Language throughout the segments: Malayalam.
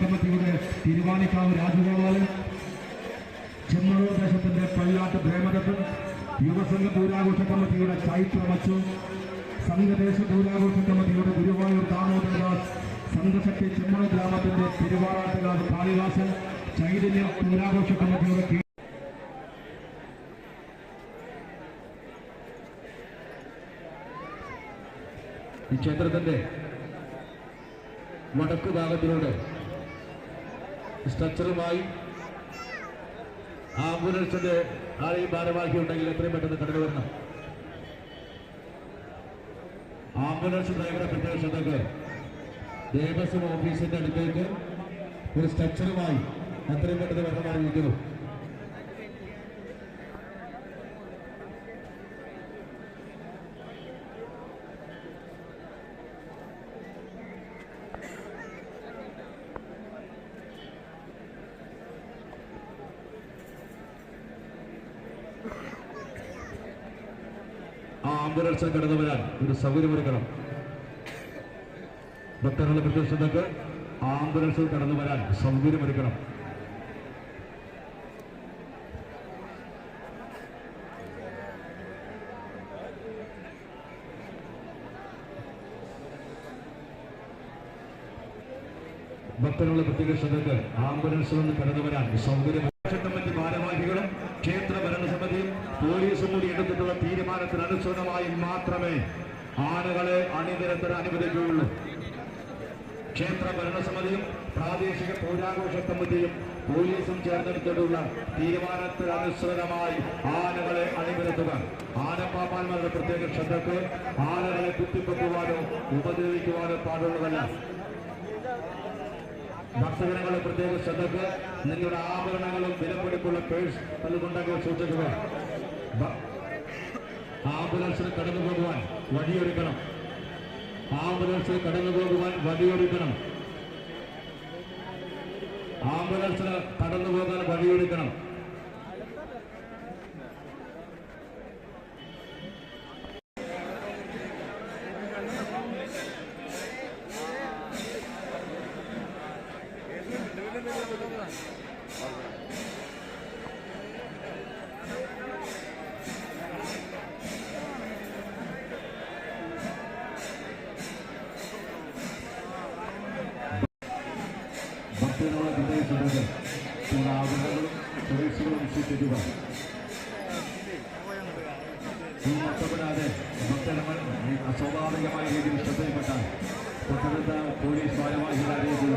കമ്മിറ്റിയുടെ തീരുമാനിക്കാവ് രാജഗോപാലൻ ചെമ്മണൂർ ദേശത്തിന്റെ പള്ളാട്ട് പ്രേമദത്തൻ യുവസംഘ ദൂരാഘോഷ കമ്മിറ്റിയുടെ ചൈത്ര മച്ചു സംഘദേശ ദൂരാഘോഷ കമ്മിറ്റിയുടെ ഗുരുവായൂർ ദാമോദരദാസ് സംഘശക്തി ചെമ്മണ ഗ്രാമത്തിന്റെ തിരുവാറാട്ടുകാവ് കാളിദാസൻ ചൈതന്യ ദൂരാഘോഷ കമ്മിറ്റിയുടെ ഈ ക്ഷേത്രത്തിന്റെ വടക്കു ഭാഗത്തിലൂടെ സ്ട്രക്ചറുമായി ആംബുലൻസിന്റെ ആരെയും ഭാരവാഹി ഉണ്ടെങ്കിൽ എത്രയും പെട്ടെന്ന് കടന്നു വരണം. ആംബുലൻസ് ഡ്രൈവറെ പ്രത്യേക ശ്രദ്ധക്ക് ദേവസ്വം ഓഫീസിന്റെ അടുത്തേക്ക് ഒരു സ്ട്രക്ചറുമായി എത്രയും പെട്ടെന്ന് വരണം അറിയിക്കുന്നു ആ ആംബുലൻസിൽ കടന്നു വരാൻ ഒരു സൗകര്യമൊരുക്കണം ഭക്തരുടെ പ്രദേശത്തേക്ക് ആംബുലൻസ് കടന്നു വരാൻ സൗകര്യമൊരുക്കണം ഭക്തരുടെ പ്രത്യേക ശ്രദ്ധക്ക് ആംബുലൻസ് നിന്ന് കടന്നു വരാൻ സൗകര്യം ക്ഷേത്ര ഭരണസമിതിയും പോലീസും കൂടി എടുത്തിട്ടുള്ള തീരുമാനത്തിന് അനുസൃതമായി മാത്രമേ ആനകളെ അണിനിരത്തിന് അനുവദിക്കുകയുള്ളൂ. ക്ഷേത്ര ഭരണസമിതിയും പ്രാദേശിക പൗരാഘോഷ കമ്മിറ്റിയും പോലീസും ചേർന്നെടുത്തിട്ടുള്ള തീരുമാനത്തിന് അനുസൃതമായി ആനകളെ അണിനിരത്തുക. ആനപ്പാപ്പാന്മാരുടെ പ്രത്യേക ശ്രദ്ധക്ക് ആനകളെ കുത്തിപ്പൊക്കുവാനോ ഉപദ്രവിക്കുവാനോ പാടുള്ളതല്ല. ഭക്തജനങ്ങളുടെ പ്രത്യേക ശ്രദ്ധക്ക് നിങ്ങളുടെ ആഭരണങ്ങളും വിലപിടിപ്പുള്ള പേഴ്സ് പലതുണ്ടെങ്കിൽ സൂക്ഷിക്കുക. ആംബുലൻസിന് കടന്നു പോകുവാൻ വഴിയൊരുക്കണം. ആംബുലൻസിൽ കടന്നു പോകുവാൻ വഴിയൊരുക്കണം. ആംബുലൻസിന് കടന്നു പോകാൻ വഴിയൊരുക്കണം. നഷ്ടപ്പെടാതെ ഭക്തജനങ്ങൾ അസ്വാഭാവികമായ രീതിയിൽ ശ്രദ്ധയിൽപ്പെട്ടാൽ തൊട്ടടുത്ത പോലീസ് ഭാരവാഹികളെ അറിയിക്കുക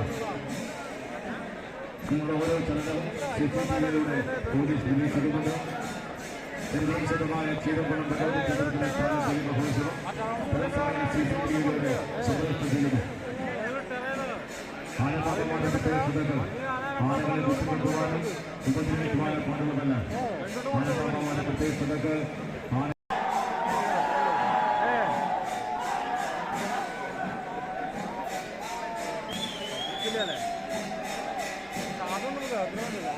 നിങ്ങളുടെ ഓരോ ചലനവും C C T വിയിലൂടെ police നിരീക്ഷിക്കുന്നുണ്ട് നിർദ്ദേശിതമായ ക്ഷീരംകുളം Bhagavathi ക്ഷേത്രത്തിലെ സ്ഥാനത്തിൽ മഹോത്സവം പരസ്യമായി സി സി ടി വിയിലൂടെ സംരക്ഷണം ചെയ്യുന്നു ആനപാപമായ പ്രത്യേകതകൾ ആനകളെ ബുദ്ധിമുട്ടുവാനും ഉപദ്രവിക്കുവാനും പാടുള്ളതല്ല ആനപാപമായ പ്രത്യേകതകൾ ആന അതൊന്നും அதுவும் இல்லை அதுவும் இல்லை